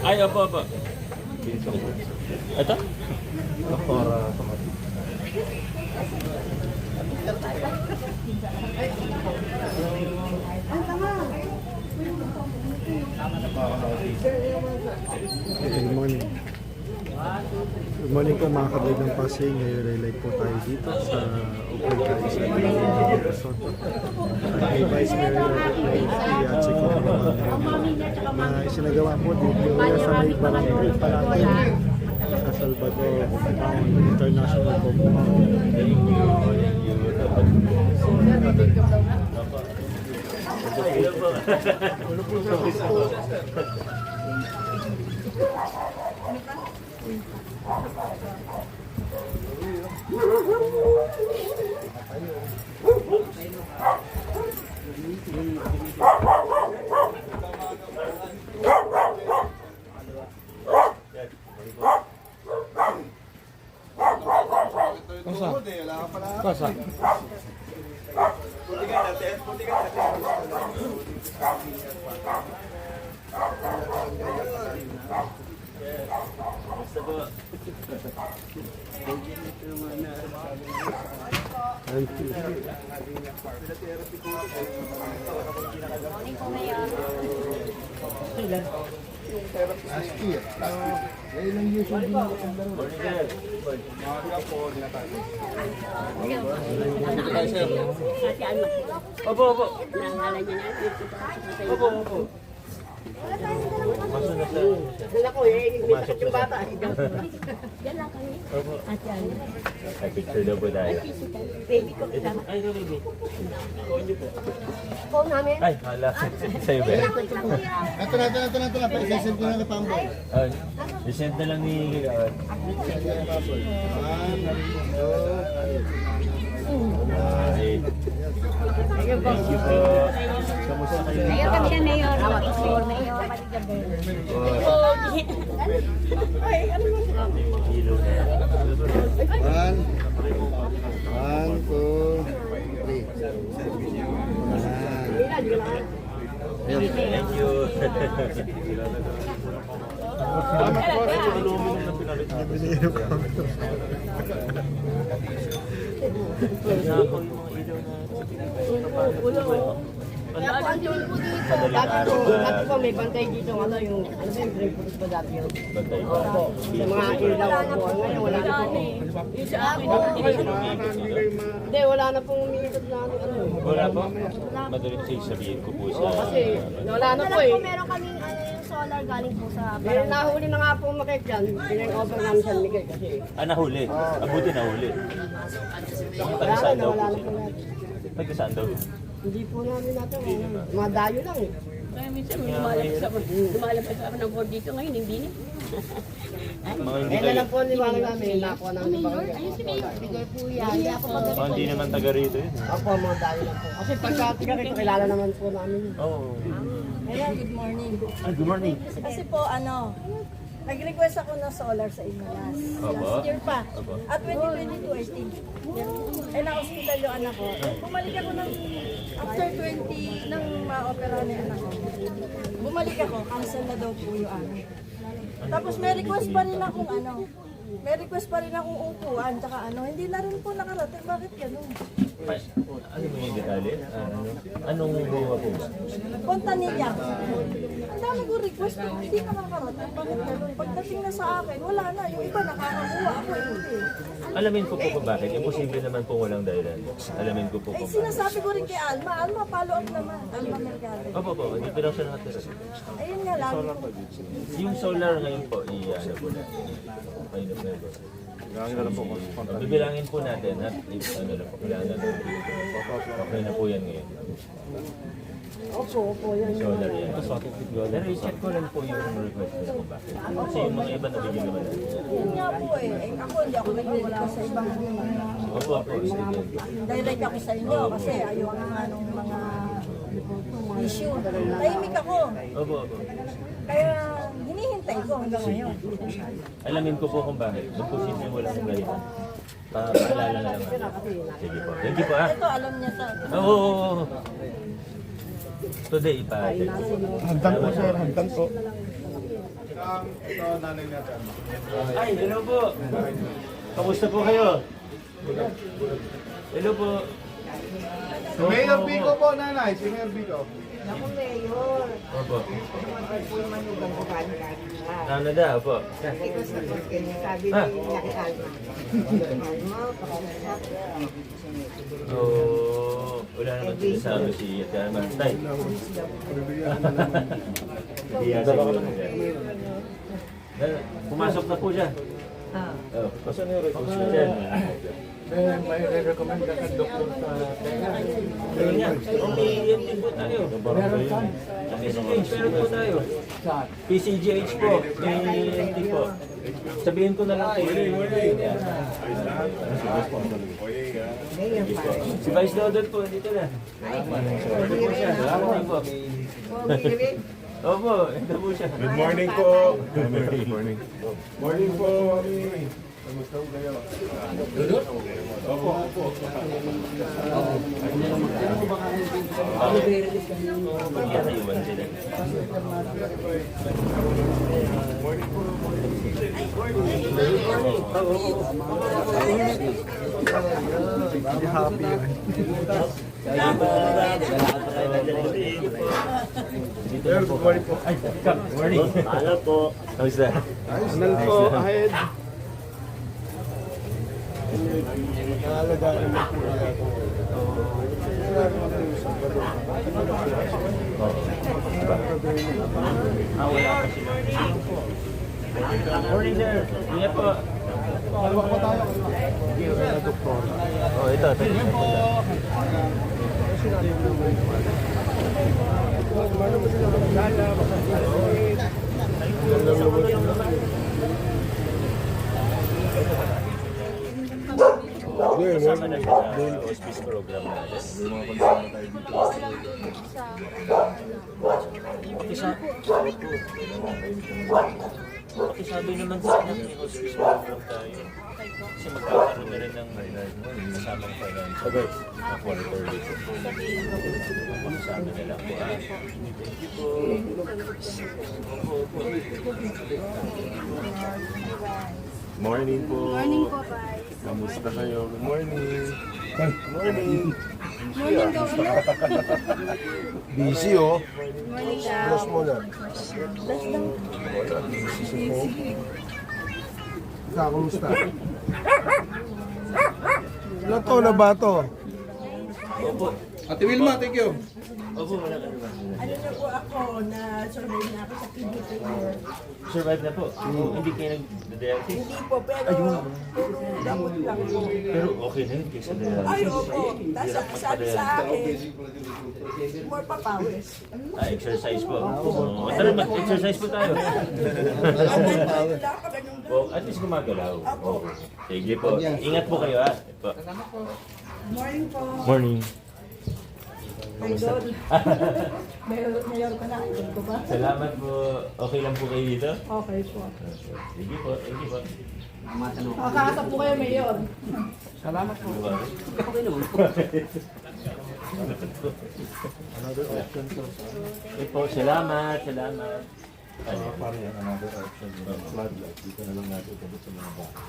Ayo apa, apa. Ito? Para sa Tama na ba? Good morning. Good morning po mga kabayd ng Pasig. Ngayon ay live po tayo dito sa Open Tayo sa Pilipinas Soto. Kay Vice Mayor Lady at si Congressman na isinagawa po dito sa may barangay Palatin sa Salvador International Compound. Kasa? Thank you. Opo, opo. Nangalan niya na, nagpunta ka sa patay. Opo, opo. Maso na sa... Doon ako eh, minsan yung bata. Yan lang kami. At yan. Picture daw po tayo. Baby ko kasama. Ay, baby. Phone namin. Ay, hala. Sa'yo ba? Ito na, ito na, ito na, ito na. Paisasend ko na na pamboy. Ah, isend na lang ni... ah. Thank you po. Kamusta kayo? Mayor kami na mayor. Mayor, mayor. Ay, ano. One. One, two, three. Thank you. Binigyan ko. Nakaw yung mga ilaw na... Po, ang tuloy po dito. Dati po, dati po may bantay dito. Ano yung, ano yung green police ba dati yun? Bantay. Opo. Sa mga ilaw po. Ngayon, wala na po. Hindi, wala na pong umiikot na ano. Wala po. Madali kasi sabihin ko po sa... Kasi, wala na po eh. meron kaming ano yung solar galing po sa Eh, nahuli na nga po makit dyan. Pinag-over namin San Miguel kasi. Ah, nahuli. Abuti nahuli. Wala Taga na, saan daw wala po? na po natin. Taga saan daw? Hindi po namin natin. ano, Mga dayo lang eh. Kaya minsan lumalabas ako, lumalabas ako ng board dito ngayon, hindi na. Mga hindi na taga... lang po niwanag namin. Nakuha namin sa barangay. bigay po yan. Hindi ako mag Mga hindi naman taga rito yun. Ako, mga dayo lang po. Kasi pagka tiga rito, kilala naman po namin. Oo. Ayan, good morning. Ah, good morning. Kasi po, ano, nag-request ako ng solar sa inyo last, last year pa. At 2022, I think. Eh, na-hospital yung anak ko. Bumalik ako ng, after 20, nang ma-opera yung anak ko. Bumalik ako, cancel na daw po yung anak. Tapos may request pa rin akong ano, may request pa rin akong upuan, tsaka ano, hindi na rin po nakarating. Bakit ganun? Ano mo yung detalye? Ano? Anong buwa po ba? Pontanilla. Ang dami ko request pero hindi ka makakarating. Bakit ganun? Pagdating na sa akin, wala na. Yung iba nakakakuha ako hindi. Alamin ko po kung bakit. Imposible naman po walang dahilan. Alamin ko po Eh, kung bakit. sinasabi ko rin kay Alma. Alma, follow up naman. Alma Mercado. Opo po, dito lang siya nakatira. Ayun nga lang. Yung solar ngayon po, i-ano po na. Mainom na po. Bibilangin po natin at if ano lang po, kailangan na lang. Okay na po yan ngayon. Opo, opo, yan. Solar yan. Pero i-check ko lang po yung request nila kung bakit. Kasi yung mga iba nabigyan naman natin. Yun nga po eh. eh ako hindi ako nag-request sa ibang Opo, opo. sige. direct ako sa inyo kasi ayoko nga nung mga issue. Tahimik ako. Opo, opo. Kaya hinihintay ko hanggang ngayon. Alamin ko po kung bakit. Kung posibleng wala akong dahilan. Pa- Paalala na lang. Sige po. Thank you po ah. Ito, alam niya to. Oo. oo, oo. Today, ipa-check ko. Hagdan po sir, hagdan po. ito, nanay natin. Ay, hello po. Kamusta po kayo? Hello po. Si Mayor Bico po, nanay. Si Mayor Bico. Ako, Mayor. Opo. Tumagal po yung bangko galing siya. Canada, opo. Ito sa pagkanya, sabi Ah. ni nakikalma. Kalma, pakasap. Oo. wala naman sinasabi si Atama. Tay. Hindi yan siguro siya. Na- Pumasok na po siya. Ah. Oh, Kasi ano yung reconstruction? May, may recommend ka kang doktor sa Meron yan. May yan din po tayo. Meron ka? PCGH, meron po tayo. PCGH po. NT po. Sabihin ko na lang po. Si Vice Lodon po, dito na. Ito po siya. Salamat po. Opo, ito po siya. Good morning po. Good morning. Morning po, mami. Kamusta po kayo? Opo, opo. Yan, naiwan sila. Hindi happy yun. Dito na po. Morning po. Ay, Kap, morning. Hello po. Kamusta? Nal po, ahead. Nakalagaan mo po Ah, wala pa sila. Morning, sir. Ingat po. Oh, ito. ito. Kasama na siya sa program natin. Pakisabi naman sa akin may hospice program tayo. Kasi magkakaroon na rin ng kasamang financial na quarter dito. Pakisabi na lang po ah. Thank you po. Opo, opo. Morning po. Morning po, guys. Kamusta kayo? Good morning. Morning. Morning daw, ano? Busy oh. Morning daw. mo na. Kakamusta? Ilan taon na ba to? Opo. Ate Wilma, thank you. Opo, wala ka naman. Ano na po ako na survive na ako sa kidney failure. Survive na po. Hindi kayo nag-dialysis. Hindi po, pero puro gamot lang po. Pero okay na yun kaysa Ay, dialysis. opo. Tapos ang sabi sa akin, more papawis. Ah, exercise po. Oh, tara, mag-exercise po tayo. Ano lang kami nung oh, at least gumagalaw. Oh. Sige po. Ingat po kayo ha. Po. morning po. Morning. Idol. Mayor, mayor ko na, idol ko ba? Salamat po. Okay lang po kayo dito? Okay po. Sige po. Sige po. Makakasap po kayo, mayor. Okay naman po. Okay po. Salamat. Salamat. Ano? Pare, another option. Floodlight. Dito na lang natin ito sa mga baka.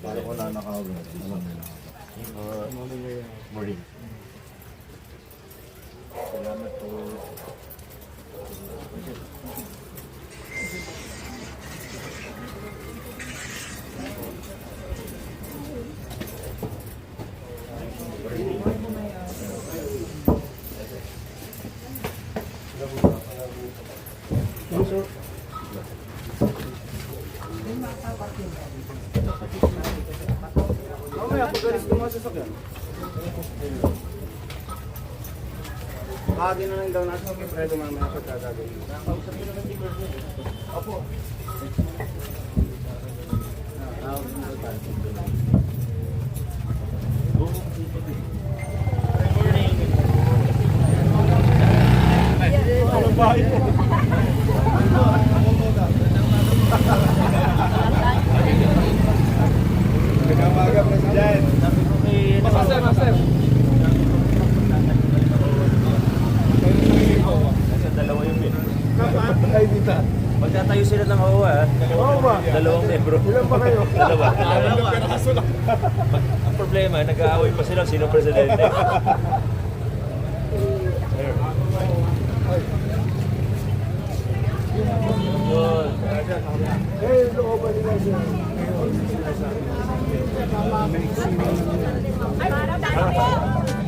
Para wala nakawin. Alam nila. Morning. Salamat po. Mamaya, Bahagi na lang daw natin kay Fredo mamaya sa gagawin. Opo. Pinamaga, President. Master, master. Nasa dalawa yung bin. Ay, dita. Magtatayo sila ng OWA. ah. Oo ba? Dalawang membro. Ilan ba kayo? Dalawa. Ang problema, nag-aaway pa sila sino presidente. Eh, looban nila siya. Ay, para tayo.